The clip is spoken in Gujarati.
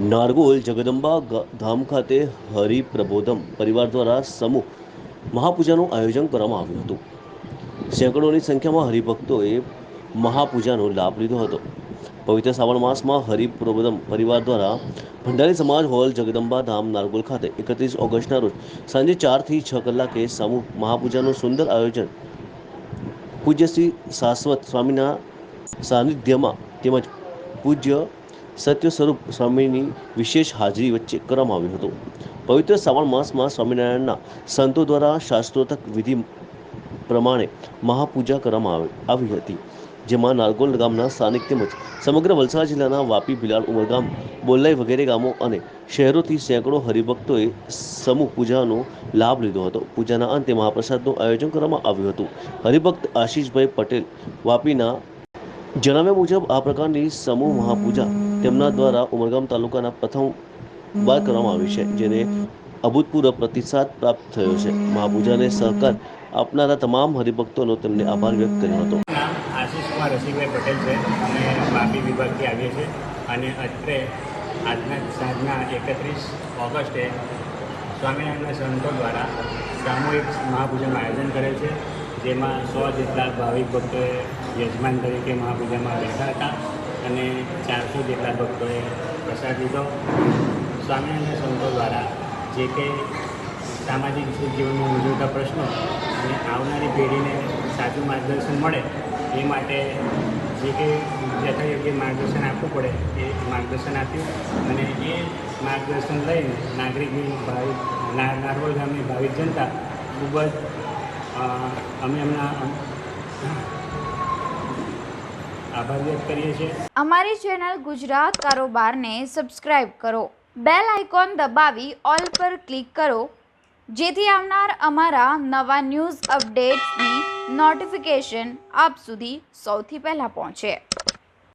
નારગોલ, જગદંબા ધામ ખાતે હરિપ્રબોધમ પરિવાર દ્વારા સમૂહ મહાપૂજાનું આયોજન કરવામાં આવ્યું હતું. સેંકડોની સંખ્યામાં હરિભક્તોએ મહાપૂજાનો લાભ લીધો હતો. પવિત્ર શ્રાવણ માસમાં હરિપ્રબોધમ પરિવાર દ્વારા ભંડારી સમાજ હોલ, જગદંબા ધામ, નારગોલ ખાતે એકત્રીસ ઓગસ્ટના રોજ સાંજે ચારથી છ કલાકે સમૂહ મહાપૂજાનું સુંદર આયોજન પૂજ્ય શ્રી શાશ્વત સ્વામીના સાનિધ્યમાં તેમજ પૂજ્ય સત્ય સ્વરૂપ સ્વામીની વિશેષ હાજરી વચ્ચે કરવામાં આવ્યું હતું. પવિત્ર શ્રાવણ માસમાં સ્વામિનારાયણના સંતો દ્વારા શાસ્ત્રોતક વિધિ પ્રમાણે મહાપૂજા કરવામાં આવી- હતી, જેમાં નારગોલ ગામના સ્થાનિક તેમજ સમગ્ર વલસાડ જિલ્લાના વાપી, ભિલાડ, ઉમરગામ બોલાઈ વગેરે ગામો અને શહેરોથી સેંકડો હરિભક્તોએ સમૂહ પૂજાનો લાભ લીધો હતો. પૂજાના અંતે મહાપ્રસાદનું આયોજન કરવામાં આવ્યું હતું. હરિભક્ત આશીષભાઈ પટેલ વાપીના જણાવ્યા મુજબ આ પ્રકારની સમૂહ મહાપૂજા તેમના દ્વારા ઉમરગામ તાલુકાના પ્રથમ વાર કરવામાં આવી છે, જેને અભૂતપૂર્વ પ્રતિસાદ પ્રાપ્ત થયો છે. મહાપૂજાને સહકાર આપનારા તમામ હરિભક્તોનો તેમને આભાર વ્યક્ત કર્યો હતો. નામ આશીષ રસિકભાઈ પટેલ છે. અમે બાપી વિભાગથી આવીએ છીએ અને અત્રે આજના સાંજના એકત્રીસ ઓગસ્ટે સ્વામિનારાયણના સંતો દ્વારા સામૂહિક મહાપૂજાનું આયોજન કરેલ છે, જેમાં સો જેટલા ભાવિક ભક્તોએ યજમાન તરીકે મહાપૂજામાં બેઠા હતા. અને ચારસો જેટલા ભક્તોએ પ્રસાદ લીધો. સ્વામિનારાયણના સંતો દ્વારા જે કંઈ સામાજિક જીવનમાં મૂંઝવતા પ્રશ્નો અને આવનારી પેઢીને સાચું માર્ગદર્શન મળે એ માટે જે કંઈ યથાયોગ્ય માર્ગદર્શન આપવું પડે એ માર્ગદર્શન આપ્યું અને એ માર્ગદર્શન લઈને નાગરિકની ભાવિક, ના- નારવલ ગામની ભાવિક જનતા ખૂબ જ અમે એમના આભાર વ્યક્ત કરીએ છીએ. અમારી ચેનલ ગુજરાત કારોબારને સબસ્ક્રાઇબ કરો. બેલ આઇકોન દબાવી ઓલ પર ક્લિક કરો. જેથી આવનાર અમારા નવા ન્યૂઝ અપડેટ્સની નોટિફિકેશન આપ સુધી સૌથી પહેલાં પહોંચે.